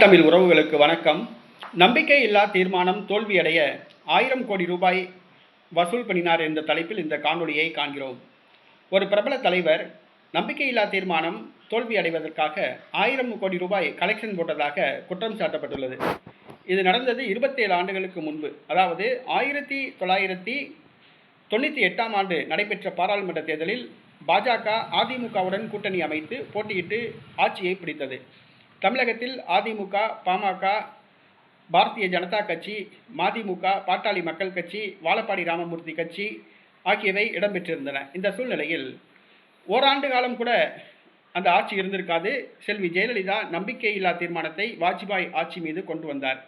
தமிழ் உறவுகளுக்கு வணக்கம். நம்பிக்கை இல்லா தீர்மானம் தோல்வியடைய ஆயிரம் கோடி ரூபாய் வசூல் பண்ணினார் என்ற தலைப்பில் இந்த காணொலியை காண்கிறோம். ஒரு பிரபல தலைவர் நம்பிக்கையில்லா தீர்மானம் தோல்வி அடைவதற்காக ஆயிரம் கோடி ரூபாய் கலெக்ஷன் போட்டதாக குற்றம் சாட்டப்பட்டுள்ளது. இது நடந்தது இருபத்தேழு ஆண்டுகளுக்கு முன்பு. அதாவது ஆயிரத்தி தொள்ளாயிரத்தி தொண்ணூற்றி எட்டாம் ஆண்டு நடைபெற்ற பாராளுமன்ற தேர்தலில் பாஜக அதிமுகவுடன் கூட்டணி அமைத்து போட்டியிட்டு ஆட்சியை பிடித்தது. தமிழகத்தில் அதிமுக பாமக பாரதிய ஜனதா கட்சி மதிமுக பாட்டாளி மக்கள் கட்சி வாழப்பாடி ராமமூர்த்தி கட்சி ஆகியவை இடம்பெற்றிருந்தன. இந்த சூழ்நிலையில் ஓராண்டு காலம் கூட அந்த ஆட்சி இருந்திருக்காது. செல்வி ஜெயலலிதா நம்பிக்கையில்லா தீர்மானத்தை வாஜ்பாய் ஆட்சி மீது கொண்டு வந்தார்.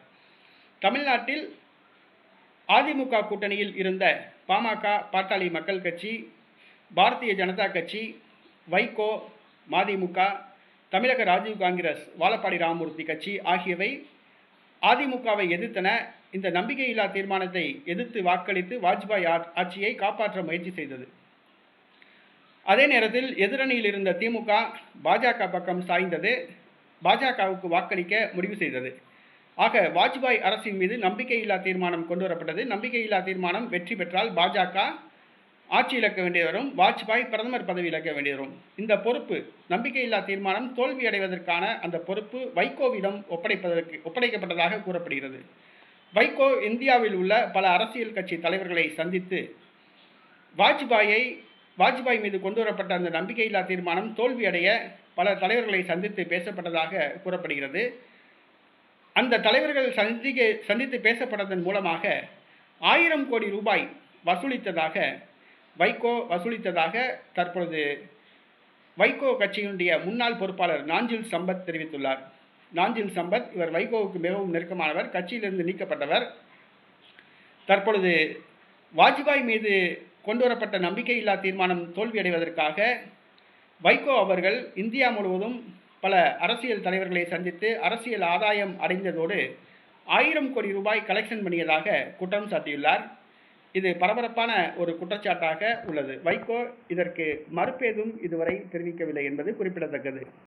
தமிழ்நாட்டில் அதிமுக கூட்டணியில் இருந்த பாமக பாட்டாளி மக்கள் கட்சி பாரதிய ஜனதா கட்சி வைகோ மதிமுக தமிழக ராஜீவ் காங்கிரஸ் வாழப்பாடி ராமமூர்த்தி கட்சி ஆகியவை அதிமுகவை எதிர்த்தன. இந்த நம்பிக்கையில்லா தீர்மானத்தை எதிர்த்து வாக்களித்து வாஜ்பாய் ஆட்சியை காப்பாற்ற முயற்சி செய்தது. அதே நேரத்தில் எதிரணியில் இருந்த திமுக பாஜக பக்கம் சாய்ந்தது. பாஜகவுக்கு வாக்களிக்க முடிவு செய்தது. ஆக வாஜ்பாய் அரசின் மீது நம்பிக்கையில்லா தீர்மானம் கொண்டு வரப்பட்டது. நம்பிக்கையில்லா தீர்மானம் வெற்றி பெற்றால் பாஜக ஆட்சி இழக்க வேண்டி வரும் வாஜ்பாய் பிரதமர் பதவி இழக்க வேண்டி வரும். இந்த பொறுப்பு நம்பிக்கையில்லா தீர்மானம் தோல்வி அடைவதற்கான அந்த பொறுப்பு வைகோவிடம் ஒப்படைப்பதற்கு ஒப்படைக்கப்பட்டதாக கூறப்படுகிறது. வைகோ இந்தியாவில் உள்ள பல அரசியல் கட்சி தலைவர்களை சந்தித்து வாஜ்பாயை வாஜ்பாய் மீது கொண்டு வரப்பட்ட அந்த நம்பிக்கையில்லா தீர்மானம் தோல்வியடைய பல தலைவர்களை சந்தித்து பேசப்பட்டதாக கூறப்படுகிறது. அந்த தலைவர்கள் சந்திக்க சந்தித்து பேசப்பட்டதன் மூலமாக ஆயிரம் கோடி ரூபாய் வசூலித்ததாக வைகோ வசூலித்ததாக தற்பொழுது வைகோ கட்சியினுடைய முன்னாள் பொறுப்பாளர் நாஞ்சில் சம்பத் தெரிவித்துள்ளார். நாஞ்சில் சம்பத் இவர் வைகோவுக்கு மிகவும் நெருக்கமானவர் கட்சியிலிருந்து நீக்கப்பட்டவர். தற்பொழுது வாஜ்பாய் மீது கொண்டு வரப்பட்ட நம்பிக்கையில்லா தீர்மானம் தோல்வியடைவதற்காக வைகோ அவர்கள் இந்தியா முழுவதும் பல அரசியல் தலைவர்களை சந்தித்து அரசியல் ஆதாயம் அடைந்ததோடு ஆயிரம் கோடி ரூபாய் கலெக்ஷன் பண்ணியதாக குற்றம் சாட்டியுள்ளார். இது பரபரப்பான ஒரு குற்றச்சாட்டாக உள்ளது. வைகோ இதற்கு மறுப்பேதும் இதுவரை தெரிவிக்கவில்லை என்பது குறிப்பிடத்தக்கது.